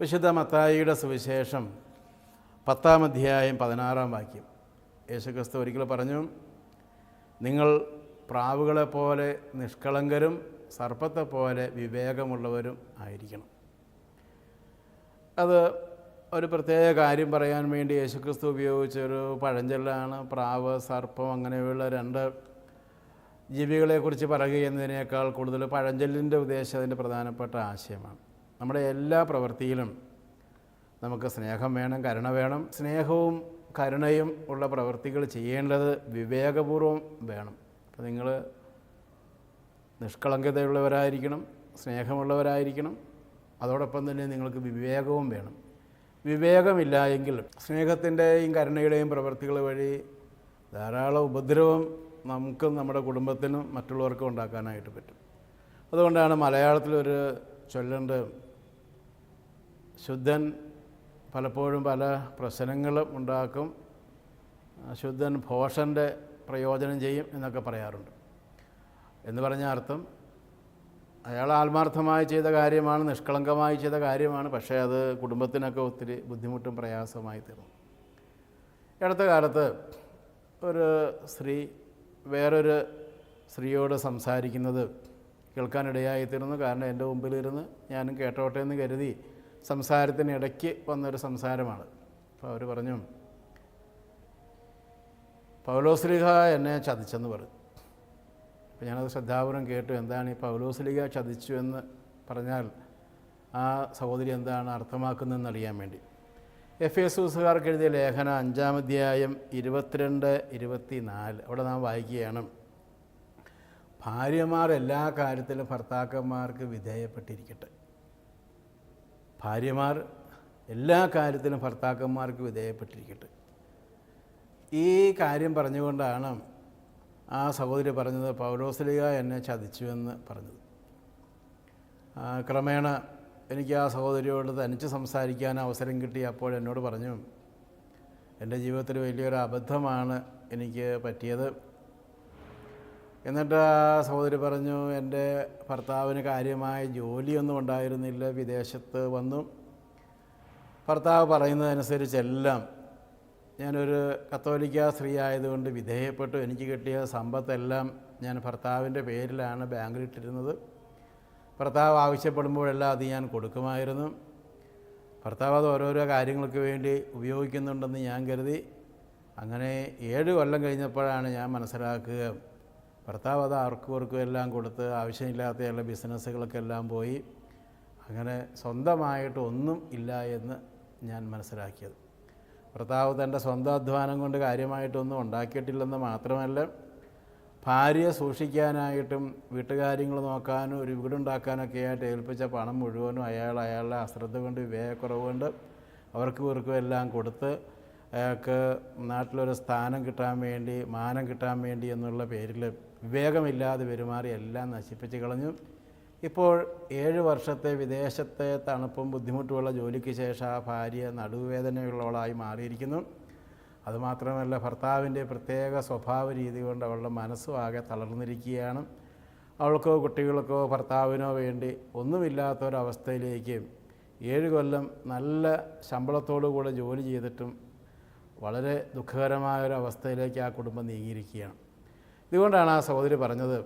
വിശുദ്ധ മത്തായിയുടെ സുവിശേഷം പത്താം അധ്യായം പതിനാറാം വാക്യം. യേശുക്രിസ്തു ഒരിക്കൽ പറഞ്ഞു നിങ്ങൾ പ്രാവുകളെ പോലെ നിഷ്കളങ്കരും സർപ്പത്തെ പോലെ വിവേകമുള്ളവരും ആയിരിക്കണം. അത് ഒരു പ്രത്യേക കാര്യം പറയാൻ വേണ്ടി യേശുക്രിസ്തു ഉപയോഗിച്ചൊരു പഴഞ്ചൊല്ലാണ് പ്രാവ് സർപ്പം അങ്ങനെയുള്ള രണ്ട് ജീവികളെക്കുറിച്ച് പറയുക എന്നതിനേക്കാൾ കൂടുതൽ പഴഞ്ചൊല്ലിന്റെ ഉദ്ദേശം അതിന്റെ പ്രധാനപ്പെട്ട ആശയമാണ്. നമ്മുടെ എല്ലാ പ്രവൃത്തിയിലും നമുക്ക് സ്നേഹം വേണം കരുണ വേണം. സ്നേഹവും കരുണയും ഉള്ള പ്രവൃത്തികൾ ചെയ്യേണ്ടത് വിവേകപൂർവം വേണം. അപ്പോൾ നിങ്ങൾ നിഷ്കളങ്കതയുള്ളവരായിരിക്കണം സ്നേഹമുള്ളവരായിരിക്കണം. അതോടൊപ്പം തന്നെ നിങ്ങൾക്ക് വിവേകവും വേണം. വിവേകമില്ല എങ്കിൽ സ്നേഹത്തിന്റെയും കരുണയുടെയും പ്രവൃത്തികൾ വഴി ധാരാളം ഉപദ്രവം നമുക്കും നമ്മുടെ കുടുംബത്തിനും മറ്റുള്ളവർക്കും ഉണ്ടാക്കാനായിട്ട് പറ്റും. അതുകൊണ്ടാണ് മലയാളത്തിലൊരു ചൊല്ലുണ്ട് ശുദ്ധൻ പലപ്പോഴും പല പ്രശ്നങ്ങളും ഉണ്ടാക്കും. ശുദ്ധൻ ഭോഷന്റെ പ്രയോജനം ചെയ്യും എന്നൊക്കെ പറയാറുണ്ട്. എന്ന് പറഞ്ഞ അർത്ഥം അയാൾ ആത്മാർത്ഥമായി ചെയ്ത കാര്യമാണ് നിഷ്കളങ്കമായി ചെയ്ത കാര്യമാണ് പക്ഷേ അത് കുടുംബത്തിനൊക്കെ ഒത്തിരി ബുദ്ധിമുട്ടും പ്രയാസമായി തീർന്നു. അടുത്ത കാലത്ത് ഒരു സ്ത്രീ വേറൊരു സ്ത്രീയോട് സംസാരിക്കുന്നത് കേൾക്കാനിടയായി തീർന്നു. കാരണം എന്റെ മുമ്പിലിരുന്ന് ഞാനും കേട്ടോട്ടെ എന്ന് കരുതി സംസാരത്തിനിടയ്ക്ക് വന്നൊരു സംസാരമാണ്. അപ്പോൾ അവർ പറഞ്ഞു പൗലോസ്ലിഹ എന്നെ ചതിച്ചെന്ന് പറഞ്ഞു അപ്പോൾ ഞാനത് ശ്രദ്ധാപൂർവം കേട്ടു. എന്താണ് ഈ പൗലോസ്ലിഹ ചതിച്ചു എന്ന് പറഞ്ഞാൽ ആ സഹോദരി എന്താണ് അർത്ഥമാക്കുന്നതെന്ന് അറിയാൻ വേണ്ടി. എഫ് എസ് ഊസുകാർക്ക് എഴുതിയ ലേഖനം അഞ്ചാം അധ്യായം ഇരുപത്തിരണ്ട് ഇരുപത്തി നാല് അവിടെ നാം വായിക്കുകയാണ് ഭാര്യമാർ എല്ലാ കാര്യത്തിലും ഭർത്താക്കന്മാർക്ക് വിധേയപ്പെട്ടിരിക്കട്ടെ. ഭാര്യമാർ എല്ലാ കാര്യത്തിലും ഭർത്താക്കന്മാർക്ക് വിധേയപ്പെട്ടിരിക്കട്ടെ. ഈ കാര്യം പറഞ്ഞുകൊണ്ടാണ് ആ സഹോദരി പറഞ്ഞത് പൗലോസ്ലിക എന്നെ ചതിച്ചുവെന്ന് പറഞ്ഞത്. ക്രമേണ എനിക്ക് ആ സഹോദരിയോട് തനിച്ച് സംസാരിക്കാൻ അവസരം കിട്ടി അപ്പോൾ എന്നോട് പറഞ്ഞു എന്റെ ജീവിതത്തിൽ വലിയൊരു അബദ്ധമാണ് എനിക്ക് പറ്റിയത്. എന്നിട്ട് സഹോദരി പറഞ്ഞു എന്റെ ഭർത്താവിന് കാര്യമായ ജോലിയൊന്നും ഉണ്ടായിരുന്നില്ല വിദേശത്ത് വന്നു. ഭർത്താവ് പറയുന്നതനുസരിച്ചെല്ലാം ഞാനൊരു കത്തോലിക്ക സ്ത്രീ ആയതുകൊണ്ട് വിധേയപ്പെട്ടു. എനിക്ക് കിട്ടിയ സമ്പത്തെല്ലാം ഞാൻ ഭർത്താവിന്റെ പേരിലാണ് ബാങ്കിലിട്ടിരുന്നത്. ഭർത്താവ് ആവശ്യപ്പെടുമ്പോഴെല്ലാം അത് ഞാൻ കൊടുക്കുമായിരുന്നു. ഭർത്താവ് അത് ഓരോരോ കാര്യങ്ങൾക്ക് വേണ്ടി ഉപയോഗിക്കുന്നുണ്ടെന്ന് ഞാൻ കരുതി. അങ്ങനെ ഏഴ് കൊല്ലം കഴിഞ്ഞപ്പോഴാണ് ഞാൻ മനസ്സിലാക്കുക ഭർത്താവ് അത് ആർക്കും എല്ലാം കൊടുത്ത് ആവശ്യമില്ലാത്ത എല്ലാ ബിസിനസ്സുകളൊക്കെ എല്ലാം പോയി അങ്ങനെ സ്വന്തമായിട്ട് ഒന്നും ഇല്ല എന്ന് ഞാൻ മനസ്സിലാക്കിയത്. ഭർത്താവ് തന്റെ സ്വന്തം അധ്വാനം കൊണ്ട് കാര്യമായിട്ടൊന്നും ഉണ്ടാക്കിയിട്ടില്ലെന്ന് മാത്രമല്ല ഭാര്യയെ സൂക്ഷിക്കാനായിട്ടും വീട്ടുകാര്യങ്ങൾ നോക്കാനും ഒരു വീടുണ്ടാക്കാനൊക്കെ ആയിട്ട് ഏൽപ്പിച്ച പണം മുഴുവനും അയാൾ അയാളുടെ അശ്രദ്ധ കൊണ്ട് വിവേകക്കുറവ് കൊണ്ട് അവർക്ക് ഇവർക്കും എല്ലാം കൊടുത്ത് അയാൾക്ക് നാട്ടിലൊരു സ്ഥാനം കിട്ടാൻ വേണ്ടി മാനം കിട്ടാൻ വേണ്ടി എന്നുള്ള പേരിൽ വിവേകമില്ലാതെ പെരുമാറി എല്ലാം നശിപ്പിച്ച് കളഞ്ഞു. ഇപ്പോൾ ഏഴ് വർഷത്തെ വിദേശത്തെ തണുപ്പും ബുദ്ധിമുട്ടുമുള്ള ജോലിക്ക് ശേഷം ആ ഭാര്യ നടുവേദനയുള്ളവളായി മാറിയിരിക്കുന്നു. അതുമാത്രമല്ല ഭർത്താവിന്റെ പ്രത്യേക സ്വഭാവ രീതി കൊണ്ട് അവളുടെ മനസ്സും ആകെ തളർന്നിരിക്കുകയാണ്. അവൾക്കോ കുട്ടികൾക്കോ ഭർത്താവിനോ വേണ്ടി ഒന്നുമില്ലാത്തൊരവസ്ഥയിലേക്ക് ഏഴ് കൊല്ലം നല്ല ശമ്പളത്തോടു കൂടെ ജോലി ചെയ്തിട്ടും വളരെ ദുഃഖകരമായ ഒരു അവസ്ഥയിലേക്ക് ആ കുടുംബം നീങ്ങിയിരിക്കുകയാണ്. ഇതുകൊണ്ടാണ് ആ സഹോദരി പറഞ്ഞത്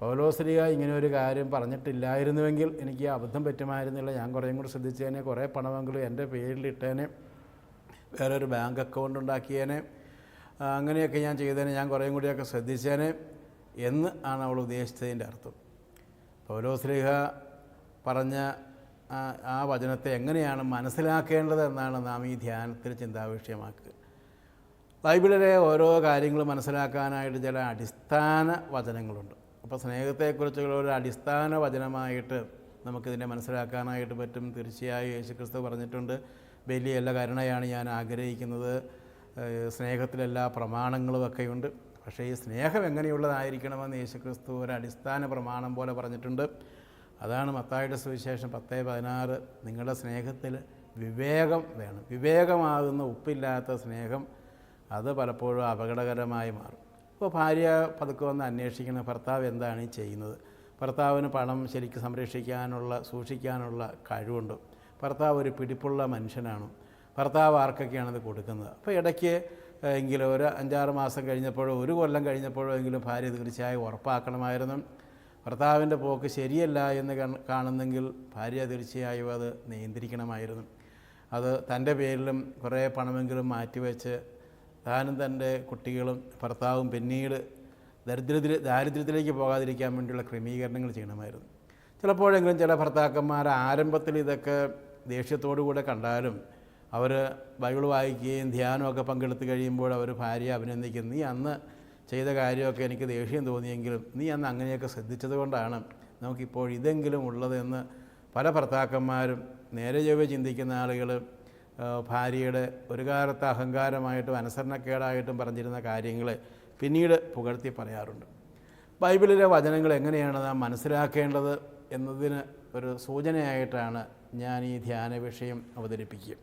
പൗലോസ്ലിക ഇങ്ങനെ ഒരു കാര്യം പറഞ്ഞിട്ടില്ലായിരുന്നുവെങ്കിൽ എനിക്ക് അബദ്ധം പറ്റുമായിരുന്നില്ല. ഞാൻ കുറേയും കൂടി ശ്രദ്ധിച്ചേനെ കുറേ പണമെങ്കിലും എന്റെ പേരിലിട്ടേനെ വേറെ ഒരു ബാങ്ക് അക്കൗണ്ട് ഉണ്ടാക്കിയേനെ അങ്ങനെയൊക്കെ ഞാൻ ചെയ്തേനെ ഞാൻ കുറേയും കൂടിയൊക്കെ ശ്രദ്ധിച്ചേനെ എന്ന് ആണ് അവൾ ഉദ്ദേശിച്ചതിന്റെ അർത്ഥം. പൗലോസ്ലിഹ പറഞ്ഞ ആ, ആ വചനത്തെ എങ്ങനെയാണ് മനസ്സിലാക്കേണ്ടത് എന്നാണ് നാം ഈ ധ്യാനത്തിൽ ചിന്താവിഷയമാക്കുക. ബൈബിളിലെ ഓരോ കാര്യങ്ങളും മനസ്സിലാക്കാനായിട്ട് ചില അടിസ്ഥാന വചനങ്ങളുണ്ട്. അപ്പോൾ സ്നേഹത്തെക്കുറിച്ചുള്ള ഒരു അടിസ്ഥാന വചനമായിട്ട് നമുക്കിതിനെ മനസ്സിലാക്കാനായിട്ട് പറ്റും. തീർച്ചയായും യേശുക്രിസ്തു പറഞ്ഞിട്ടുണ്ട് വലിയല്ല കരുണയാണ് ഞാൻ ആഗ്രഹിക്കുന്നത്. സ്നേഹത്തിലെല്ലാ പ്രമാണങ്ങളും ഒക്കെയുണ്ട്. പക്ഷേ ഈ സ്നേഹം എങ്ങനെയുള്ളതായിരിക്കണമെന്ന് യേശുക്രിസ്തു ഒരു അടിസ്ഥാന പ്രമാണം പോലെ പറഞ്ഞിട്ടുണ്ട്. അതാണ് മത്തായുടെ സുവിശേഷം പത്ത് പതിനാറ്. നിങ്ങളുടെ സ്നേഹത്തിൽ വിവേകം വേണം. വിവേകമാകുന്ന ഉപ്പില്ലാത്ത സ്നേഹം അത് പലപ്പോഴും അപകടകരമായി മാറും. അപ്പോൾ ഭാര്യ പതുക്കെ വന്ന് അന്വേഷിക്കുന്ന ഭർത്താവ് എന്താണ് ചെയ്യുന്നത്? ഭർത്താവിന് പണം ശരിക്കും സംരക്ഷിക്കാനുള്ള സൂക്ഷിക്കാനുള്ള കഴിവുണ്ട്. ഭർത്താവ് ഒരു പിടിപ്പുള്ള മനുഷ്യനാണ്. ഭർത്താവ് ആർക്കൊക്കെയാണ് കൊടുക്കുന്നത്? അപ്പോൾ ഇടയ്ക്ക് എങ്കിലും ഒരു അഞ്ചാറ് മാസം കഴിഞ്ഞപ്പോഴോ ഒരു കൊല്ലം കഴിഞ്ഞപ്പോഴോ എങ്കിലും ഭാര്യ തീർച്ചയായും ഉറപ്പാക്കണമായിരുന്നു. ഭർത്താവിന്റെ പോക്ക് ശരിയല്ല എന്ന് കാണുന്നെങ്കിൽ ഭാര്യ തീർച്ചയായും അത് നിയന്ത്രിക്കണമായിരുന്നു. അത് തന്റെ പേരിലും കുറേ പണമെങ്കിലും മാറ്റിവെച്ച് താനും തന്റെ കുട്ടികളും ഭർത്താവും പിന്നീട് ദരിദ്രത്തിൽ ദാരിദ്ര്യത്തിലേക്ക് പോകാതിരിക്കാൻ വേണ്ടിയുള്ള ക്രമീകരണങ്ങൾ ചെയ്യണമായിരുന്നു. ചിലപ്പോഴെങ്കിലും ചില ഭർത്താക്കന്മാർ ആരംഭത്തിൽ ഇതൊക്കെ ദേഷ്യത്തോടു കൂടെ കണ്ടാലും അവർ ബൈബിൾ വായിക്കുകയും ധ്യാനമൊക്കെ പങ്കെടുത്ത് കഴിയുമ്പോൾ അവർ ഭാര്യ അഭിനന്ദിക്കും നീ അന്ന് ചെയ്ത കാര്യമൊക്കെ എനിക്ക് ദേഷ്യം തോന്നിയെങ്കിലും നീ അന്ന് അങ്ങനെയൊക്കെ ശ്രദ്ധിച്ചത് കൊണ്ടാണ് നമുക്കിപ്പോൾ ഇതെങ്കിലും ഉള്ളതെന്ന് പല ഭർത്താക്കന്മാരും നേരെ ചൊവ്വേ ചിന്തിക്കുന്ന ആളുകൾ ഭാര്യയുടെ ഒരു കാലത്ത് അഹങ്കാരമായിട്ടും അനുസരണക്കേടായിട്ടും പറഞ്ഞിരുന്ന കാര്യങ്ങൾ പിന്നീട് പുകഴ്ത്തി പറയാറുണ്ട്. ബൈബിളിലെ വചനങ്ങൾ എങ്ങനെയാണ് നാം മനസ്സിലാക്കേണ്ടത് എന്നതിന് ഒരു സൂചനയായിട്ടാണ് ഞാൻ ഈ ധ്യാന വിഷയം അവതരിപ്പിക്കുക.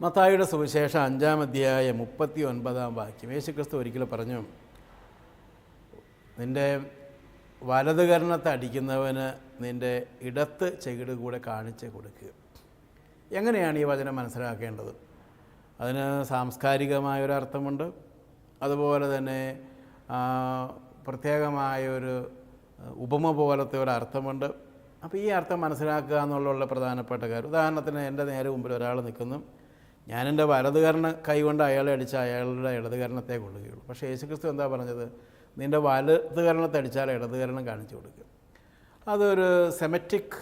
മത്തായിയുടെ സുവിശേഷം അഞ്ചാം അധ്യായ മുപ്പത്തി ഒൻപതാം വാക്യം. യേശുക്രിസ്തു ഒരിക്കലും പറഞ്ഞു നിന്റെ വലതുകരണത്തെ അടിക്കുന്നവന് നിന്റെ ഇടത്ത് ചെകിട് കൂടെ കാണിച്ച് കൊടുക്കുക. എങ്ങനെയാണ് ഈ വചനം മനസ്സിലാക്കേണ്ടത്? അതിന് സാംസ്കാരികമായൊരർത്ഥമുണ്ട് അതുപോലെ തന്നെ പ്രത്യേകമായൊരു ഉപമ പോലത്തെ ഒരു അർത്ഥമുണ്ട്. അപ്പോൾ ഈ അർത്ഥം മനസ്സിലാക്കുക എന്നുള്ള പ്രധാനപ്പെട്ട കാര്യം. ഉദാഹരണത്തിന് എന്റെ നേരെ മുമ്പിൽ ഒരാൾ നിൽക്കുന്നു. ഞാൻ എന്റെ വലതുകരണ കൈകൊണ്ട് അയാളെ അടിച്ച അയാളുടെ ഇടതുകരണത്തെ കൊള്ളുകയുള്ളൂ. പക്ഷേ യേശുക്രിസ്തു എന്താ പറഞ്ഞത്? നിന്റെ വലതുകരണത്തെ അടിച്ചാൽ ഇടതുകരണം കാണിച്ചു കൊടുക്കുക. അതൊരു സെമറ്റിക്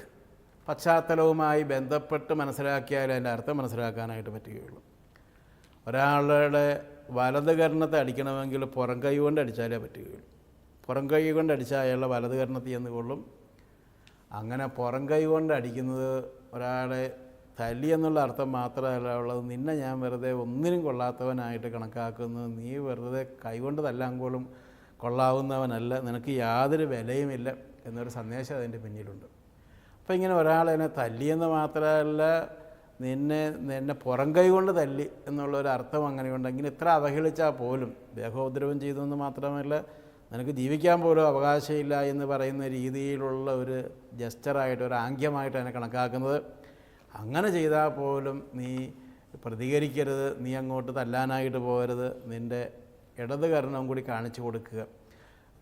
പശ്ചാത്തലവുമായി ബന്ധപ്പെട്ട് മനസ്സിലാക്കിയാലേ അതിന്റെ അർത്ഥം മനസ്സിലാക്കാനായിട്ട് പറ്റുകയുള്ളൂ. ഒരാളുടെ വലത് കരണത്തെ അടിക്കണമെങ്കിൽ പുറം കൈ കൊണ്ട് അടിച്ചാലേ പറ്റുകയുള്ളൂ. പുറം കൈ കൊണ്ട് അടിച്ചാൽ അയാളുടെ വലത് കരണത്തിൽ എന്ന് കൊള്ളും. അങ്ങനെ പുറം കൈ കൊണ്ട് അടിക്കുന്നത് ഒരാളെ തല്ലി എന്നുള്ള അർത്ഥം മാത്രമല്ല ഉള്ളത്. നിന്നെ ഞാൻ വെറുതെ ഒന്നിനും കൊള്ളാത്തവനായിട്ട് കണക്കാക്കുന്നു നീ വെറുതെ കൈകൊണ്ട് തല്ലാൻ പോലും കൊള്ളാവുന്നവനല്ല. നിനക്ക് യാതൊരു വിലയുമില്ല എന്നൊരു സന്ദേശം അതിന്റെ പിന്നിലുണ്ട്. അപ്പോൾ ഇങ്ങനെ ഒരാൾ എന്നെ തല്ലിയെന്ന് മാത്രമല്ല നിന്നെ നിന്നെ പുറം കൈ കൊണ്ട് തല്ലി എന്നുള്ളൊരു അർത്ഥം അങ്ങനെയുണ്ട്. ഇങ്ങനെ ഇത്ര അവഹേളിച്ചാൽ പോലും ദേഹോദ്രവം ചെയ്തു എന്ന് മാത്രമല്ല നിനക്ക് ജീവിക്കാൻ പോലും അവകാശമില്ല എന്ന് പറയുന്ന രീതിയിലുള്ള ഒരു ജസ്റ്ററായിട്ട് ഒരു ആംഗ്യമായിട്ട് അതിനെ കണക്കാക്കുന്നത്. അങ്ങനെ ചെയ്താൽ പോലും നീ പ്രതികരിക്കരുത് നീ അങ്ങോട്ട് തല്ലാനായിട്ട് പോകരുത്. നിന്റെ ഇടത് കരണം കൂടി കാണിച്ചു കൊടുക്കുക.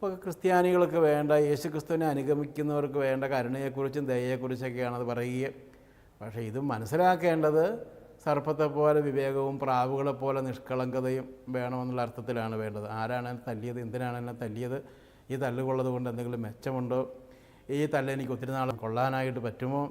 അപ്പോൾ ക്രിസ്ത്യാനികൾക്ക് വേണ്ട യേശു ക്രിസ്തുവിനെ അനുഗമിക്കുന്നവർക്ക് വേണ്ട കരുണയെക്കുറിച്ചും ദയയെക്കുറിച്ചൊക്കെയാണ് അത് പറയുക. പക്ഷേ ഇത് മനസ്സിലാക്കേണ്ടത് സർപ്പത്തെ പോലെ വിവേകവും പ്രാവുകളെ പോലെ നിഷ്കളങ്കതയും വേണമെന്നുള്ള അർത്ഥത്തിലാണ് വേണ്ടത്. ആരാണ് തല്ലിയത്? എന്തിനാണ് എന്നെ തല്ലിയത്? ഈ തല്ലുകൊള്ളത് കൊണ്ട് എന്തെങ്കിലും മെച്ചമുണ്ടോ? ഈ തല്ല് എനിക്ക് ഒത്തിരി നാൾ കൊള്ളാനായിട്ട് പറ്റുമോ?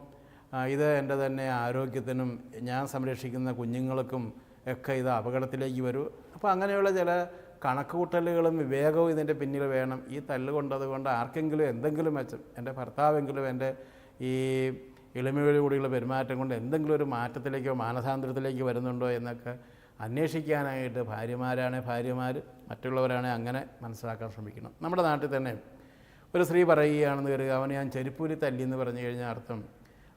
ഇത് എന്റെ തന്നെ ആരോഗ്യത്തിനും ഞാൻ സംരക്ഷിക്കുന്ന കുഞ്ഞുങ്ങൾക്കും ഒക്കെ ഇത് അപകടത്തിലേക്ക് വരൂ. അപ്പോൾ അങ്ങനെയുള്ള ചില കണക്കുകൂട്ടലുകളും വിവേകവും ഇതിന്റെ പിന്നിൽ വേണം. ഈ തല്ല് കൊണ്ടത് കൊണ്ട് ആർക്കെങ്കിലും എന്തെങ്കിലും മെച്ചം എന്റെ ഭർത്താവെങ്കിലും എന്റെ ഈ എളിമയോടുകൂടിയുള്ള പെരുമാറ്റം കൊണ്ട് എന്തെങ്കിലും ഒരു മാറ്റത്തിലേക്കോ മാനസാന്തരത്തിലേക്കോ വരുന്നുണ്ടോ എന്നൊക്കെ അന്വേഷിക്കാനായിട്ട് ഭാര്യമാരാണ് ഭാര്യമാർ മറ്റുള്ളവരാണ് അങ്ങനെ മനസ്സിലാക്കാൻ ശ്രമിക്കണം. നമ്മുടെ നാട്ടിൽ തന്നെ ഒരു സ്ത്രീ പറയുകയാണെന്ന് കരുതുക അവനെ ഞാൻ ചെരുപ്പൂരി തല്ലി എന്ന് പറഞ്ഞു കഴിഞ്ഞാൽ അർത്ഥം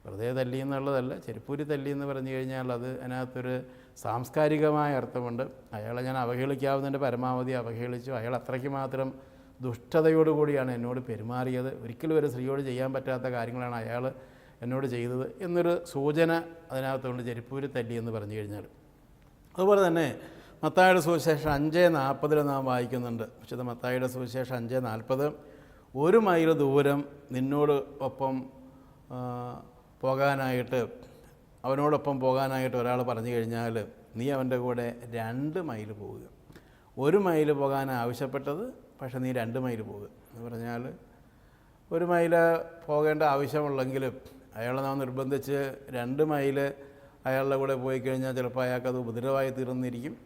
വെറുതെ തല്ലി എന്നുള്ളതല്ല ചെരുപ്പൂരി തല്ലി എന്ന് പറഞ്ഞു കഴിഞ്ഞാൽ അത് അതിനകത്തൊരു സാംസ്കാരികമായ അർത്ഥമുണ്ട്. അയാളെ ഞാൻ അവഹേളിക്കാവുന്നതിന്റെ പരമാവധി അവഹേളിച്ചു. അയാൾ അത്രയ്ക്ക് മാത്രം ദുഷ്ടതയോടുകൂടിയാണ് എന്നോട് പെരുമാറിയത്. ഒരിക്കലും ഒരു സ്ത്രീയോട് ചെയ്യാൻ പറ്റാത്ത കാര്യങ്ങളാണ് അയാൾ എന്നോട് ചെയ്തത് എന്നൊരു സൂചന അതിനകത്തുകൊണ്ട് ജരിപ്പൂര് തല്ലി എന്ന് പറഞ്ഞു കഴിഞ്ഞാൽ. അതുപോലെ തന്നെ മത്തായുടെ സുവിശേഷം അഞ്ച് നാൽപ്പതിൽ നാം വായിക്കുന്നുണ്ട്. വിശുദ്ധ മത്തായുടെ സുവിശേഷം അഞ്ച് നാൽപ്പത്. ഒരു മൈൽ ദൂരം നിന്നോട് ഒപ്പം പോകാനായിട്ട് അവനോടൊപ്പം പോകാനായിട്ട് ഒരാൾ പറഞ്ഞു കഴിഞ്ഞാൽ നീ അവന്റെ കൂടെ രണ്ട് മൈൽ പോവുക. ഒരു മൈൽ പോകാൻ ആവശ്യപ്പെട്ടത് പക്ഷെ നീ രണ്ട് മൈൽ പോവുക എന്ന് പറഞ്ഞാൽ ഒരു മൈൽ പോകേണ്ട ആവശ്യമുള്ളെങ്കിലും അയാളെ നാം നിർബന്ധിച്ച് രണ്ട് മൈൽ അയാളുടെ കൂടെ പോയി കഴിഞ്ഞാൽ ചിലപ്പോൾ അയാൾക്കത് ഉപദ്രവമായി തീർന്നിരിക്കും.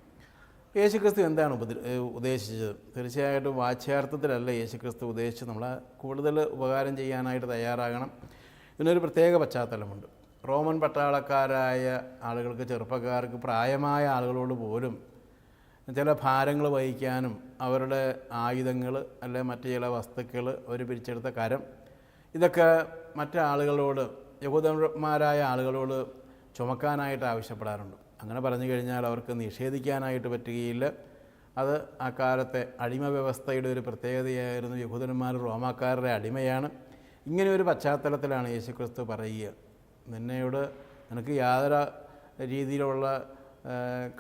യേശുക്രിസ്തു എന്താണ് ഉപദ്ര ഉദ്ദേശിച്ചത്? തീർച്ചയായിട്ടും വാച്യാർത്ഥത്തിലല്ല യേശുക്രിസ്തു ഉദ്ദേശിച്ചത്. നമ്മളെ കൂടുതൽ ഉപകാരം ചെയ്യാനായിട്ട് തയ്യാറാകണം. ഇതിനൊരു പ്രത്യേക പശ്ചാത്തലമുണ്ട്. റോമൻ പട്ടാളക്കാരായ ആളുകൾക്ക് ചെറുപ്പക്കാർക്ക് പ്രായമായ ആളുകളോട് പോലും ചില ഭാരങ്ങൾ വഹിക്കാനും അവരുടെ ആയുധങ്ങൾ അല്ലെ മറ്റു ചില വസ്തുക്കൾ അവർ പിരിച്ചെടുത്ത കരം ഇതൊക്കെ മറ്റാളുകളോട് യഹൂദന്മാരായ ആളുകളോട് ചുമക്കാനായിട്ട് ആവശ്യപ്പെടാറുണ്ട്. അങ്ങനെ പറഞ്ഞു കഴിഞ്ഞാൽ അവർക്ക് നിഷേധിക്കാനായിട്ട് പറ്റുകയില്ല. അത് ആ കാലത്തെ അടിമ വ്യവസ്ഥയുടെ ഒരു പ്രത്യേകതയായിരുന്നു യഹൂദന്മാർ റോമാക്കാരുടെ അടിമയാണ്. ഇങ്ങനെ ഒരു പശ്ചാത്തലത്തിലാണ് യേശുക്രിസ്തു പറയുക. നിന്നയോട് നിനക്ക് യാതൊരു രീതിയിലുള്ള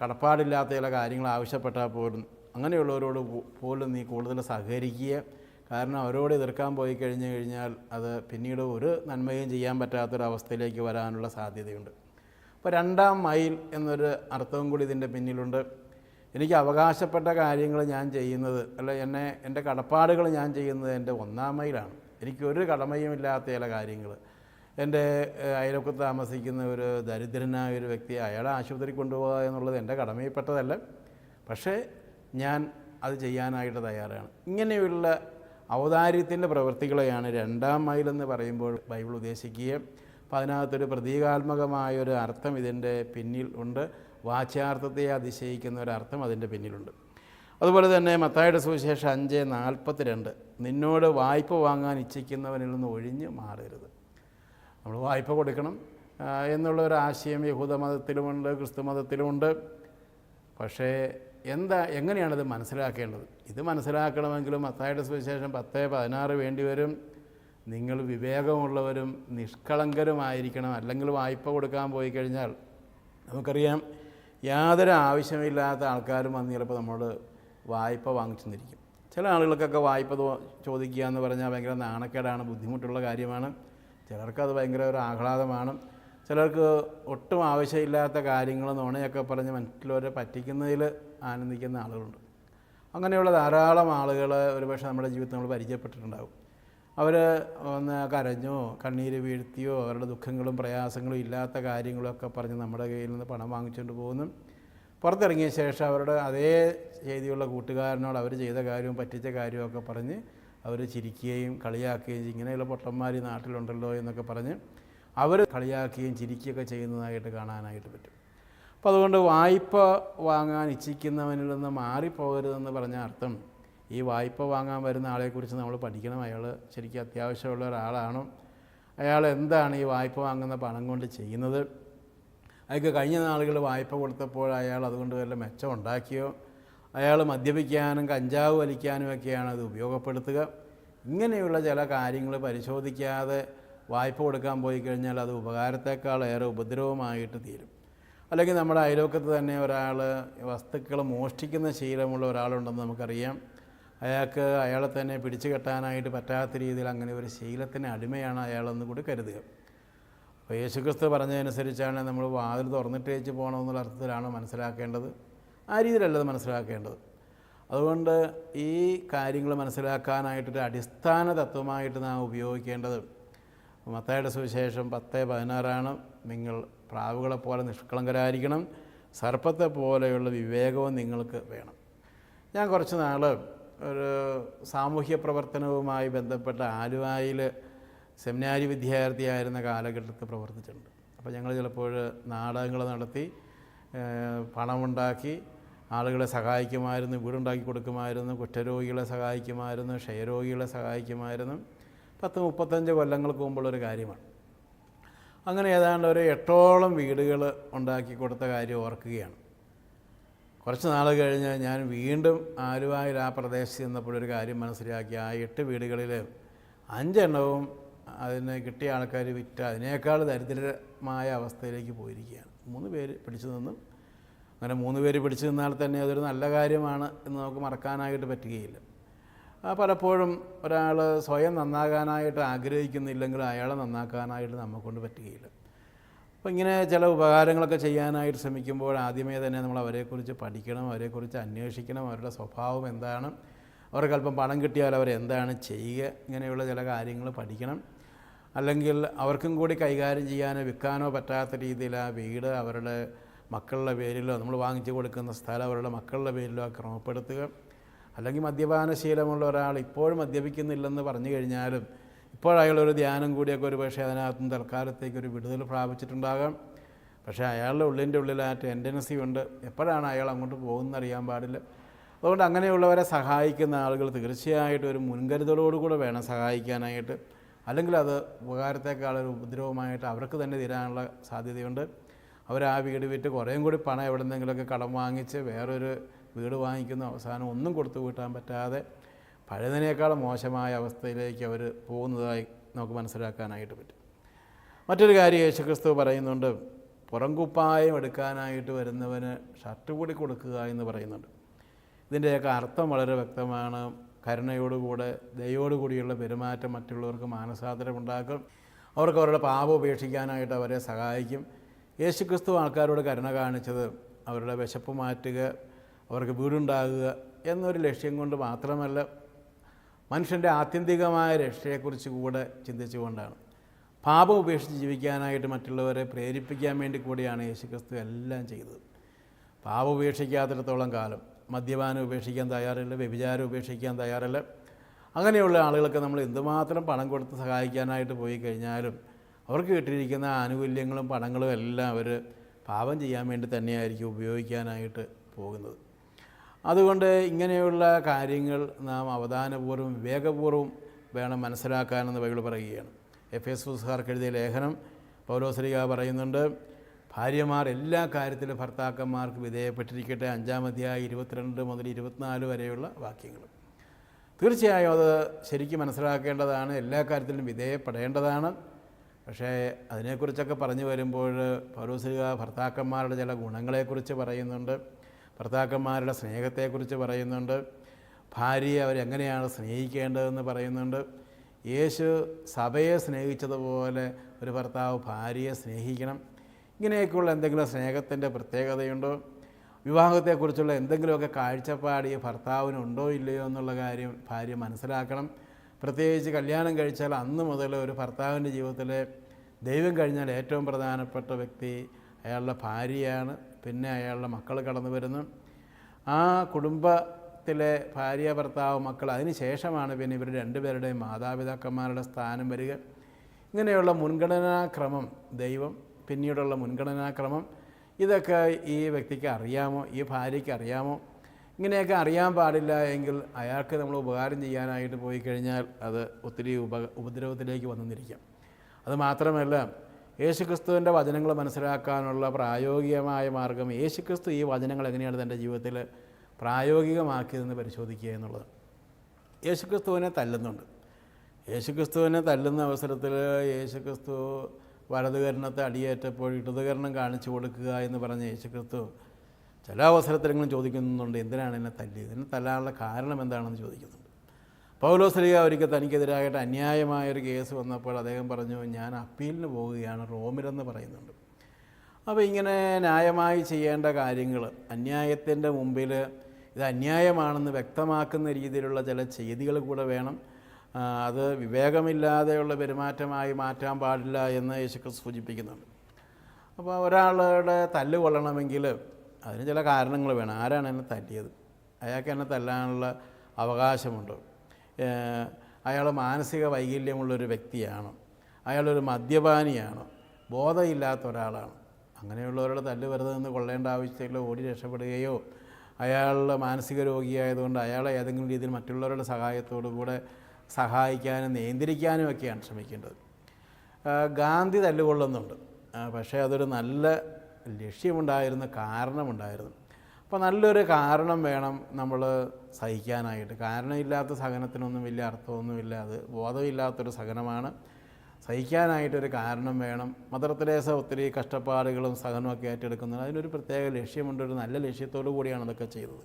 കടപ്പാടില്ലാത്ത ചില കാര്യങ്ങൾ ആവശ്യപ്പെട്ടാൽ പോലും അങ്ങനെയുള്ളവരോട് പോലും നീ കൂടുതൽ സഹകരിക്കുക. കാരണം അവരോട് എതിർക്കാൻ പോയി കഴിഞ്ഞു കഴിഞ്ഞാൽ അത് പിന്നീട് ഒരു നന്മയും ചെയ്യാൻ പറ്റാത്തൊരവസ്ഥയിലേക്ക് വരാനുള്ള സാധ്യതയുണ്ട്. അപ്പോൾ രണ്ടാം മൈൽ എന്നൊരു അർത്ഥവും കൂടി ഇതിന്റെ പിന്നിലുണ്ട്. എനിക്ക് അവകാശപ്പെട്ട കാര്യങ്ങൾ ഞാൻ ചെയ്യുന്നത് അല്ല എന്നെ എന്റെ കടപ്പാടുകൾ ഞാൻ ചെയ്യുന്നത് എന്റെ ഒന്നാം മൈലാണ്. എനിക്കൊരു കടമയുമില്ലാത്ത ചില കാര്യങ്ങൾ എന്റെ അയലൊക്കെ താമസിക്കുന്ന ഒരു ദരിദ്രനായ ഒരു വ്യക്തിയെ അയാളെ ആശുപത്രി കൊണ്ടുപോകുക എന്നുള്ളത് എന്റെ കടമയിൽപ്പെട്ടതല്ല. പക്ഷേ ഞാൻ അത് ചെയ്യാനായിട്ട് തയ്യാറാണ്. ഇങ്ങനെയുള്ള ഔദാര്യത്തിന്റെ പ്രവൃത്തികളെയാണ് രണ്ടാം മൈൽ എന്ന് പറയുമ്പോൾ ബൈബിൾ ഉദ്ദേശിക്കുകയും അപ്പോൾ അതിനകത്തൊരു പ്രതീകാത്മകമായൊരു അർത്ഥം ഇതിന്റെ പിന്നിൽ ഉണ്ട്. വാച്യാർത്ഥത്തെ അതിശയിക്കുന്ന ഒരു അർത്ഥം അതിന്റെ പിന്നിലുണ്ട്. അതുപോലെ തന്നെ മത്തായുടെ സുവിശേഷം അഞ്ച് നാൽപ്പത്തി രണ്ട് നിന്നോട് വായ്പ വാങ്ങാൻ ഇച്ഛിക്കുന്നവനിൽ നിന്ന് ഒഴിഞ്ഞ് മാറരുത്. നമ്മൾ വായ്പ കൊടുക്കണം എന്നുള്ള ഒരു ആശയം യഹൂദമതത്തിലുമുണ്ട് ക്രിസ്തു മതത്തിലുമുണ്ട് പക്ഷേ എന്താ എങ്ങനെയാണിത് മനസ്സിലാക്കേണ്ടത്? ഇത് മനസ്സിലാക്കണമെങ്കിലും മത്തായുടെ സുവിശേഷം പത്ത് പതിനാറ് വേണ്ടി വരും. നിങ്ങൾ വിവേകമുള്ളവരും നിഷ്കളങ്കരുമായിരിക്കണം. അല്ലെങ്കിൽ വായ്പ കൊടുക്കാൻ പോയി കഴിഞ്ഞാൽ നമുക്കറിയാം യാതൊരു ആവശ്യമില്ലാത്ത ആൾക്കാരും വന്ന് ചിലപ്പോൾ നമ്മളോട് വായ്പ വാങ്ങിച്ചു നിന്നിരിക്കും ചില ആളുകൾക്കൊക്കെ വായ്പ ചോദിക്കുക എന്ന് പറഞ്ഞാൽ ഭയങ്കര നാണക്കേടാണ് ബുദ്ധിമുട്ടുള്ള കാര്യമാണ്. ചിലർക്ക് അത് ഭയങ്കര ഒരു ആഹ്ലാദമാണ്. ചിലർക്ക് ഒട്ടും ആവശ്യമില്ലാത്ത കാര്യങ്ങൾ നുണയൊക്കെ പറഞ്ഞ് മറ്റുള്ളവരെ പറ്റിക്കുന്നതിൽ ആനന്ദിക്കുന്ന ആളുകളുണ്ട്. അങ്ങനെയുള്ള ധാരാളം ആളുകൾ ഒരുപക്ഷെ നമ്മുടെ ജീവിതത്തിൽ നമ്മൾ പരിചയപ്പെട്ടിട്ടുണ്ടാകും അവർ ഒന്ന് കരഞ്ഞോ കണ്ണീര് വീഴ്ത്തിയോ അവരുടെ ദുഃഖങ്ങളും പ്രയാസങ്ങളും ഇല്ലാത്ത കാര്യങ്ങളൊക്കെ പറഞ്ഞ് നമ്മുടെ കയ്യിൽ നിന്ന് പണം വാങ്ങിച്ചുകൊണ്ട് പോകുന്നു. പുറത്തിറങ്ങിയ ശേഷം അവരുടെ അതേ ചെയ്തിയുള്ള കൂട്ടുകാരനോട് അവർ ചെയ്ത കാര്യവും പറ്റിച്ച കാര്യമൊക്കെ പറഞ്ഞ് അവർ ചിരിക്കുകയും കളിയാക്കുകയും ഇങ്ങനെയുള്ള പൊട്ടന്മാർ നാട്ടിലുണ്ടല്ലോ എന്നൊക്കെ പറഞ്ഞ് അവർ കളിയാക്കുകയും ചിരിക്കുകയൊക്കെ ചെയ്യുന്നതായിട്ട് കാണാനായിട്ട് പറ്റും. അപ്പോൾ അതുകൊണ്ട് വായ്പ വാങ്ങാൻ ഇച്ഛിക്കുന്നവനിൽ നിന്ന് മാറിപ്പോകരുതെന്ന് പറഞ്ഞ അർത്ഥം ഈ വായ്പ വാങ്ങാൻ വരുന്ന ആളെക്കുറിച്ച് നമ്മൾ പഠിക്കണം. അയാൾ ശരിക്കും അത്യാവശ്യമുള്ള ഒരാളാണ്. അയാൾ എന്താണ് ഈ വായ്പ വാങ്ങുന്ന പണം കൊണ്ട് ചെയ്യുന്നത്? അയാൾക്ക് കഴിഞ്ഞ നാളുകൾ വായ്പ കൊടുത്തപ്പോൾ അയാൾ അതുകൊണ്ട് വല്ല മെച്ചം ഉണ്ടാക്കിയോ? അയാൾ മദ്യപിക്കാനും കഞ്ചാവ് വലിക്കാനും ഒക്കെയാണ് അത് ഉപയോഗപ്പെടുത്തുക. ഇങ്ങനെയുള്ള ചില കാര്യങ്ങൾ പരിശോധിക്കാതെ വായ്പ കൊടുക്കാൻ പോയി കഴിഞ്ഞാൽ അത് ഉപകാരത്തേക്കാൾ ഏറെ ഉപദ്രവമായിട്ട് തീരും. അല്ലെങ്കിൽ നമ്മുടെ അയലോക്കത്ത് തന്നെ ഒരാൾ വസ്തുക്കൾ മോഷ്ടിക്കുന്ന ശീലമുള്ള ഒരാളുണ്ടെന്ന് നമുക്കറിയാം. അയാൾക്ക് അയാളെ തന്നെ പിടിച്ചു കെട്ടാനായിട്ട് പറ്റാത്ത രീതിയിൽ അങ്ങനെ ഒരു ശീലത്തിന് അടിമയാണ് അയാളെന്ന് കൂടി കരുതുക. അപ്പോൾ യേശുക്രിസ്തു പറഞ്ഞതനുസരിച്ചാണ് നമ്മൾ വാതിൽ തുറന്നിട്ടേച്ച് പോകണമെന്നുള്ള അർത്ഥത്തിലാണ് മനസ്സിലാക്കേണ്ടത്. ആ രീതിയിലല്ല അത് മനസ്സിലാക്കേണ്ടത്. അതുകൊണ്ട് ഈ കാര്യങ്ങൾ മനസ്സിലാക്കാനായിട്ടൊരു അടിസ്ഥാന തത്വമായിട്ട് നാം ഉപയോഗിക്കേണ്ടത് മത്തായുടെ സുവിശേഷം പത്ത് പതിനാറാണ്. നിങ്ങൾ പ്രാവുകളെ പോലെ നിഷ്കളങ്കരായിരിക്കണം. സർപ്പത്തെ പോലെയുള്ള വിവേകവും നിങ്ങൾക്ക് വേണം. ഞാൻ കുറച്ച് നാൾ ഒരു സാമൂഹ്യ പ്രവർത്തനവുമായി ബന്ധപ്പെട്ട ആലുവായിൽ സെമിനാരി വിദ്യാർത്ഥിയായിരുന്ന കാലഘട്ടത്ത് പ്രവർത്തിച്ചിട്ടുണ്ട്. അപ്പോൾ ഞങ്ങൾ ചിലപ്പോൾ നാടകങ്ങൾ നടത്തി പണമുണ്ടാക്കി ആളുകളെ സഹായിക്കുമായിരുന്നു വീടുണ്ടാക്കി കൊടുക്കുമായിരുന്നു കുഷ്ഠരോഗികളെ സഹായിക്കുമായിരുന്നു ക്ഷയരോഗികളെ സഹായിക്കുമായിരുന്നു. പത്ത് മുപ്പത്തഞ്ച് കൊല്ലങ്ങൾക്ക് മുമ്പുള്ളൊരു കാര്യമാണ്. അങ്ങനെ ഏതാണ്ട് ഒരു എട്ടോളം വീടുകൾ ഉണ്ടാക്കി കൊടുത്ത കാര്യം ഓർക്കുകയാണ്. കുറച്ച് നാൾ കഴിഞ്ഞ് ഞാൻ വീണ്ടും ആലുവായിൽ ആ പ്രദേശത്ത് ചെന്നപ്പോഴൊരു കാര്യം മനസ്സിലാക്കി. ആ എട്ട് വീടുകളിൽ അഞ്ചെണ്ണവും അതിന് കിട്ടിയ ആൾക്കാർ വിറ്റ് അതിനേക്കാൾ ദരിദ്രമായ അവസ്ഥയിലേക്ക് പോയിരിക്കുകയാണ്. മൂന്ന് പേര് പിടിച്ചു നിന്നു അങ്ങനെ മൂന്ന് പേര് പിടിച്ചു നിന്നാൽ തന്നെ അതൊരു നല്ല കാര്യമാണ് എന്ന് നമുക്ക് മറക്കാനായിട്ട് പറ്റുകയില്ല. പലപ്പോഴും ഒരാൾ സ്വയം നന്നാകാനായിട്ട് ആഗ്രഹിക്കുന്നില്ലെങ്കിൽ അയാളെ നന്നാക്കാനായിട്ട് നമുക്കൊണ്ട് പറ്റുകയില്ല. അപ്പോൾ ഇങ്ങനെ ചില ഉപകാരങ്ങളൊക്കെ ചെയ്യാനായിട്ട് ശ്രമിക്കുമ്പോൾ ആദ്യമേ തന്നെ നമ്മൾ അവരെക്കുറിച്ച് പഠിക്കണം അവരെക്കുറിച്ച് അന്വേഷിക്കണം അവരുടെ സ്വഭാവം എന്താണ് അവർക്ക് അല്പം പണം കിട്ടിയാൽ അവർ എന്താണ് ചെയ്യുക ഇങ്ങനെയുള്ള ചില കാര്യങ്ങൾ പഠിക്കണം. അല്ലെങ്കിൽ അവർക്കും കൂടി കൈകാര്യം ചെയ്യാനോ വിൽക്കാനോ പറ്റാത്ത രീതിയിൽ ആ വീട് അവരുടെ മക്കളുടെ പേരിലോ നമ്മൾ വാങ്ങിച്ചു കൊടുക്കുന്ന സ്ഥലം അവരുടെ മക്കളുടെ പേരിലോ ക്രമപ്പെടുത്തുക. അല്ലെങ്കിൽ മദ്യപാന ശീലമുള്ള ഒരാൾ ഇപ്പോഴും മദ്യപിക്കുന്നില്ലെന്ന് പറഞ്ഞു കഴിഞ്ഞാലും ഇപ്പോഴയാളൊരു ധ്യാനം കൂടിയൊക്കെ ഒരു പക്ഷേ അതിനകത്തും തൽക്കാലത്തേക്ക് ഒരു വിടുതൽ പ്രാപിച്ചിട്ടുണ്ടാകാം. പക്ഷേ അയാളുടെ ഉള്ളിന്റെ ഉള്ളിൽ ആ ടെൻഡൻസി ഉണ്ട്. എപ്പോഴാണ് അയാൾ അങ്ങോട്ട് പോകുന്നത് അറിയാൻ പാടില്ല. അതുകൊണ്ട് അങ്ങനെയുള്ളവരെ സഹായിക്കുന്ന ആളുകൾ തീർച്ചയായിട്ടും ഒരു മുൻകരുതലോടുകൂടെ വേണം സഹായിക്കാനായിട്ട്. അല്ലെങ്കിൽ അത് ഉപകാരത്തെക്കാളൊരു ഉപദ്രവമായിട്ട് അവർക്ക് തന്നെ തീരാനുള്ള സാധ്യതയുണ്ട്. അവർ ആ വീട് വിറ്റ് കുറേയും കൂടി പണം എവിടെ നിന്നെങ്കിലുമൊക്കെ കടം വാങ്ങിച്ച് വേറൊരു വീട് വാങ്ങിക്കുന്ന അവസാനം ഒന്നും കൊടുത്തു വീട്ടാൻ പറ്റാതെ പഴയതിനേക്കാൾ മോശമായ അവസ്ഥയിലേക്ക് അവർ പോകുന്നതായി നമുക്ക് മനസ്സിലാക്കാനായിട്ട് പറ്റും. മറ്റൊരു കാര്യം യേശുക്രിസ്തു പറയുന്നുണ്ട് പുറംകുപ്പായം എടുക്കാനായിട്ട് വരുന്നവന് ഷർട്ട് കൂടി കൊടുക്കുക എന്ന് പറയുന്നുണ്ട്. ഇതിന്റെയൊക്കെ അർത്ഥം വളരെ വ്യക്തമാണ്. കരുണയോടുകൂടെ ദയോടുകൂടിയുള്ള പെരുമാറ്റം മറ്റുള്ളവർക്ക് മാനസാന്തരമുണ്ടാക്കും. അവർക്ക് അവരുടെ പാപം ഉപേക്ഷിക്കാനായിട്ട് അവരെ സഹായിക്കും. യേശുക്രിസ്തു ആൾക്കാരോട് കരുണ കാണിച്ചത് അവരുടെ വിശപ്പ് മാറ്റുക അവർക്ക് വീടുണ്ടാകുക എന്നൊരു ലക്ഷ്യം കൊണ്ട് മാത്രമല്ല മനുഷ്യന്റെ ആത്യന്തികമായ രക്ഷയെക്കുറിച്ച് കൂടെ ചിന്തിച്ചുകൊണ്ടാണ്. പാപം ഉപേക്ഷിച്ച് ജീവിക്കാനായിട്ട് മറ്റുള്ളവരെ പ്രേരിപ്പിക്കാൻ വേണ്ടി കൂടിയാണ് യേശുക്രിസ്തു എല്ലാം ചെയ്തത്. പാപം ഉപേക്ഷിക്കാത്തിടത്തോളം കാലം മദ്യപാനം ഉപേക്ഷിക്കാൻ തയ്യാറില്ല വ്യഭിചാരം ഉപേക്ഷിക്കാൻ തയ്യാറില്ല. അങ്ങനെയുള്ള ആളുകൾക്ക് നമ്മൾ എന്തുമാത്രം പണം കൊടുത്ത് സഹായിക്കാനായിട്ട് പോയി കഴിഞ്ഞാലും അവർക്ക് കിട്ടിയിരിക്കുന്ന ആനുകൂല്യങ്ങളും പണങ്ങളും എല്ലാം അവർ പാപം ചെയ്യാൻ വേണ്ടി തന്നെയായിരിക്കും ഉപയോഗിക്കാനായിട്ട് പോകുന്നത്. അതുകൊണ്ട് ഇങ്ങനെയുള്ള കാര്യങ്ങൾ നാം അവധാനപൂർവം വിവേകപൂർവം വേണം മനസ്സിലാക്കാനെന്ന് ബൈബിൾ പറയുകയാണ്. എഫ് എസ് ഉസ്കാർക്ക് എഴുതിയ ലേഖനം പൗലോസരിക പറയുന്നുണ്ട് ഭാര്യമാർ എല്ലാ കാര്യത്തിലും ഭർത്താക്കന്മാർക്ക് വിധേയപ്പെട്ടിരിക്കട്ടെ അഞ്ചാമധ്യായ ഇരുപത്തിരണ്ട് മുതൽ ഇരുപത്തിനാല് വരെയുള്ള വാക്യങ്ങൾ. തീർച്ചയായും അത് ശരിക്കും മനസ്സിലാക്കേണ്ടതാണ് എല്ലാ കാര്യത്തിലും വിധേയപ്പെടേണ്ടതാണ്. പക്ഷേ അതിനെക്കുറിച്ചൊക്കെ പറഞ്ഞു വരുമ്പോൾ പൗലോസിക ഭർത്താക്കന്മാരുടെ ചില ഗുണങ്ങളെക്കുറിച്ച് പറയുന്നുണ്ട് ഭർത്താക്കന്മാരുടെ സ്നേഹത്തെക്കുറിച്ച് പറയുന്നുണ്ട് ഭാര്യയെ അവരെങ്ങനെയാണ് സ്നേഹിക്കേണ്ടതെന്ന് പറയുന്നുണ്ട്. യേശു സഭയെ സ്നേഹിച്ചതുപോലെ ഒരു ഭർത്താവ് ഭാര്യയെ സ്നേഹിക്കണം. ഇങ്ങനെയൊക്കെയുള്ള എന്തെങ്കിലും സ്നേഹത്തിന്റെ പ്രത്യേകതയുണ്ടോ? വിവാഹത്തെക്കുറിച്ചുള്ള എന്തെങ്കിലുമൊക്കെ കാഴ്ചപ്പാട് ഈ ഭർത്താവിനുണ്ടോ ഇല്ലയോ എന്നുള്ള കാര്യം ഭാര്യ മനസ്സിലാക്കണം. പ്രത്യേകിച്ച് കല്യാണം കഴിച്ചാൽ അന്ന് മുതൽ ഒരു ഭർത്താവിന്റെ ജീവിതത്തിലെ ദൈവം കഴിഞ്ഞാൽ ഏറ്റവും പ്രധാനപ്പെട്ട വ്യക്തി അയാളുടെ ഭാര്യയാണ്. പിന്നെ അയാളുടെ മക്കൾ കടന്നു വരുന്നു. ആ കുടുംബത്തിലെ ഭാര്യ ഭർത്താവ് മക്കൾ അതിന് ശേഷമാണ് പിന്നെ ഇവർ രണ്ടുപേരുടെയും മാതാപിതാക്കന്മാരുടെ സ്ഥാനം വരിക. ഇങ്ങനെയുള്ള മുൻഗണനാക്രമം ദൈവം പിന്നീടുള്ള മുൻഗണനാക്രമം ഇതൊക്കെ ഈ വ്യക്തിക്ക് അറിയാമോ? ഈ ഭാര്യയ്ക്ക് അറിയാമോ? ഇങ്ങനെയൊക്കെ അറിയാൻ പാടില്ല എങ്കിൽ അയാൾക്ക് നമ്മൾ ഉപകാരം ചെയ്യാനായിട്ട് പോയി കഴിഞ്ഞാൽ അത് ഒത്തിരി ഉപ ഉപദ്രവത്തിലേക്ക് വന്നിരിക്കാം. അത് മാത്രമല്ല യേശുക്രിസ്തുവിന്റെ വചനങ്ങൾ മനസ്സിലാക്കാനുള്ള പ്രായോഗികമായ മാർഗം യേശുക്രിസ്തു ഈ വചനങ്ങൾ എങ്ങനെയാണ് തന്റെ ജീവിതത്തിൽ പ്രായോഗികമാക്കിയതെന്ന് പരിശോധിക്കുക എന്നുള്ളത്. യേശുക്രിസ്തുവിനെ തല്ലുന്നുണ്ട്. യേശുക്രിസ്തുവിനെ തല്ലുന്ന അവസരത്തിൽ യേശുക്രിസ്തു വലതുകരണത്തെ അടിയേറ്റപ്പോൾ ഇടതുകരണം കാണിച്ചു കൊടുക്കുക എന്ന് പറഞ്ഞ യേശുക്രിസ്തു ചില അവസരത്തിലെങ്കിലും ചോദിക്കുന്നുണ്ട് എന്തിനാണ് എന്നെ തല്ലിയത്? എന്നെ തല്ലാനുള്ള കാരണം എന്താണെന്ന് ചോദിക്കുന്നുണ്ട്. പൗലോസ്ലിക ഒരിക്കൽ തനിക്കെതിരായിട്ട് അന്യായമായൊരു കേസ് വന്നപ്പോൾ അദ്ദേഹം പറഞ്ഞു ഞാൻ അപ്പീലിന് പോവുകയാണ് റോമിലെന്ന് പറയുന്നുണ്ട്. അപ്പോൾ ഇങ്ങനെ ന്യായമായി ചെയ്യേണ്ട കാര്യങ്ങൾ അന്യായത്തിന്റെ മുമ്പിൽ ഇത് അന്യായമാണെന്ന് വ്യക്തമാക്കുന്ന രീതിയിലുള്ള ചില ചെയ്തികൾ കൂടെ വേണം. അത് വിവേകമില്ലാതെയുള്ള പെരുമാറ്റമായി മാറ്റാൻ പാടില്ല എന്ന് യേശുക്രിസ്തു സൂചിപ്പിക്കുന്നുണ്ട്. അപ്പോൾ ഒരാളുടെ തല്ല് കൊള്ളണമെങ്കിൽ അതിന് ചില കാരണങ്ങൾ വേണം. ആരാണ് എന്നെ തല്ലിയത്? അയാൾക്ക് എന്നെ തല്ലാനുള്ള അവകാശമുണ്ട്. അയാൾ മാനസിക വൈകല്യമുള്ളൊരു വ്യക്തിയാണ്. അയാളൊരു മദ്യപാനിയാണ്. ബോധമില്ലാത്ത ഒരാളാണ്. അങ്ങനെയുള്ളവരുടെ തല്ല് വെറുതെ നിന്ന് കൊള്ളേണ്ട ആവശ്യത്തിലോ ഓടി രക്ഷപ്പെടുകയോ അയാളുടെ മാനസിക രോഗിയായതുകൊണ്ട് അയാളെ ഏതെങ്കിലും രീതിയിൽ മറ്റുള്ളവരുടെ സഹായത്തോടു കൂടെ സഹായിക്കാനും നിയന്ത്രിക്കാനും ഒക്കെയാണ് ശ്രമിക്കേണ്ടത്. ഗാന്ധി തല്ലുകൊള്ളുന്നുണ്ട്. പക്ഷേ അതൊരു നല്ല ലക്ഷ്യമുണ്ടായിരുന്നു കാരണമുണ്ടായിരുന്നു. അപ്പോൾ നല്ലൊരു കാരണം വേണം നമ്മൾ സഹിക്കാനായിട്ട്. കാരണമില്ലാത്ത സഹനത്തിനൊന്നും വലിയ അർത്ഥമൊന്നുമില്ല. അത് ബോധമില്ലാത്തൊരു സഹനമാണ്. സഹിക്കാനായിട്ടൊരു കാരണം വേണം. മദർ തെരേസ ഒത്തിരി കഷ്ടപ്പാടുകളും സഹനമൊക്കെ ഏറ്റെടുക്കുന്നത് അതിനൊരു പ്രത്യേക ലക്ഷ്യമുണ്ട്. ഒരു നല്ല ലക്ഷ്യത്തോടു കൂടിയാണ് അതൊക്കെ ചെയ്തത്.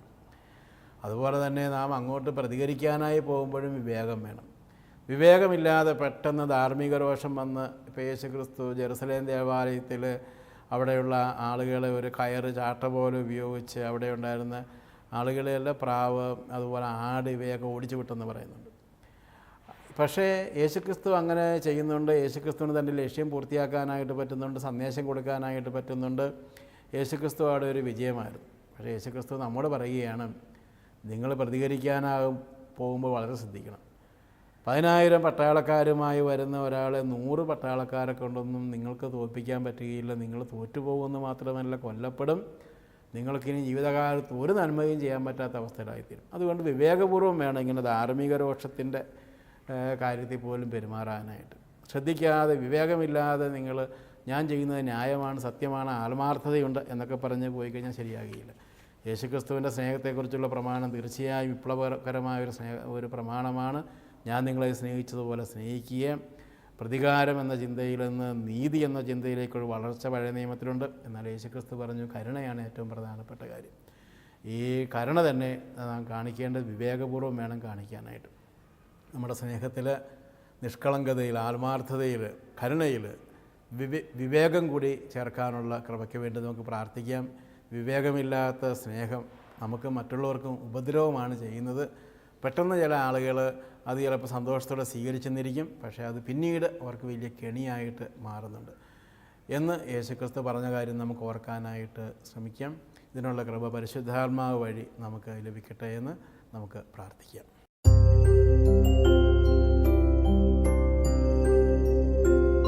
അതുപോലെ തന്നെ നാം അങ്ങോട്ട് പ്രതികരിക്കാനായി പോകുമ്പോഴും വിവേകം വേണം. വിവേകമില്ലാതെ പെട്ടെന്ന് ധാർമ്മിക രോഷം വന്ന് ഇപ്പോൾ യേശു ക്രിസ്തു ജെറുസലേം ദേവാലയത്തിൽ അവിടെയുള്ള ആളുകളെ ഒരു കയറ് ചാട്ട പോലെ ഉപയോഗിച്ച് അവിടെ ഉണ്ടായിരുന്ന ആളുകളെയെല്ലാം പ്രാവ് അതുപോലെ ആട് ഇവയൊക്കെ ഓടിച്ചു വിട്ടെന്ന് പറയുന്നുണ്ട്. പക്ഷേ യേശുക്രിസ്തു അങ്ങനെ ചെയ്യുന്നുണ്ട്. യേശുക്രിസ്തുവിന് തന്റെ ലക്ഷ്യം പൂർത്തിയാക്കാനായിട്ട് പറ്റുന്നുണ്ട്. സന്ദേശം കൊടുക്കാനായിട്ട് പറ്റുന്നുണ്ട്. യേശുക്രിസ്തു അവിടെ ഒരു വിജയമായിരുന്നു. പക്ഷേ യേശുക്രിസ്തു നമ്മോട് പറയുകയാണ് നിങ്ങൾ പ്രതികരിക്കാനാകും പോകുമ്പോൾ വളരെ ശ്രദ്ധിക്കണം. പതിനായിരം പട്ടാളക്കാരുമായി വരുന്ന ഒരാളെ നൂറ് പട്ടാളക്കാരെ കൊണ്ടൊന്നും നിങ്ങൾക്ക് തോൽപ്പിക്കാൻ പറ്റുകയില്ല. നിങ്ങൾ തോറ്റുപോകുമെന്ന് മാത്രമല്ല കൊല്ലപ്പെടും. നിങ്ങൾക്കിനി ജീവിതകാലത്ത് ഒരു നന്മയും ചെയ്യാൻ പറ്റാത്ത അവസ്ഥയിലായിത്തീരും. അതുകൊണ്ട് വിവേകപൂർവം വേണം ഇങ്ങനെ ധാർമ്മിക രോഷത്തിന്റെ കാര്യത്തിൽ പോലും പെരുമാറാനായിട്ട്. ശ്രദ്ധിക്കാതെ വിവേകമില്ലാതെ നിങ്ങൾ ഞാൻ ചെയ്യുന്നത് ന്യായമാണ് സത്യമാണ് ആത്മാർത്ഥതയുണ്ട് എന്നൊക്കെ പറഞ്ഞ് പോയി കഴിഞ്ഞാൽ ശരിയാകില്ല യേശുക്രിസ്തുവിന്റെ സ്നേഹത്തെക്കുറിച്ചുള്ള പ്രമാണം തീർച്ചയായും വിപ്ലവകരമായ ഒരു സ്നേഹ ഒരു പ്രമാണമാണ്. ഞാൻ നിങ്ങളെ സ്നേഹിച്ചതുപോലെ സ്നേഹിക്കുകയും പ്രതികാരം എന്ന ചിന്തയിൽ നിന്ന് നീതി എന്ന ചിന്തയിലേക്കൊരു വളർച്ച പഴയ നിയമത്തിലുണ്ട്. എന്നാൽ യേശുക്രിസ്തു പറഞ്ഞു കരുണയാണ് ഏറ്റവും പ്രധാനപ്പെട്ട കാര്യം. ഈ കരുണ തന്നെ നാം കാണിക്കേണ്ടത് വിവേകപൂർവം വേണം കാണിക്കാനായിട്ട്. നമ്മുടെ സ്നേഹത്തിൽ നിഷ്കളങ്കതയിൽ ആത്മാർത്ഥതയിൽ കരുണയിൽ വിവേ വിവേകം കൂടി ചേർക്കാനുള്ള കൃപയ്ക്ക് വേണ്ടി നമുക്ക് പ്രാർത്ഥിക്കാം. വിവേകമില്ലാത്ത സ്നേഹം നമുക്ക് മറ്റുള്ളവർക്കും ഉപദ്രവമാണ് ചെയ്യുന്നത്. പെട്ടെന്ന് ചില ആളുകൾ അത് ചിലപ്പോൾ സന്തോഷത്തോടെ സ്വീകരിച്ചെന്നിരിക്കും. പക്ഷേ അത് പിന്നീട് അവർക്ക് വലിയ കെണിയായിട്ട് മാറുന്നുണ്ട്. എന്ന് യേശുക്രിസ്തു പറഞ്ഞ കാര്യം നമുക്ക് ഓർക്കാനായിട്ട് ശ്രമിക്കാം. ഇതിനുള്ള കൃപ പരിശുദ്ധാത്മാവ് വഴി നമുക്ക് ലഭിക്കട്ടെ എന്ന് നമുക്ക് പ്രാർത്ഥിക്കാം.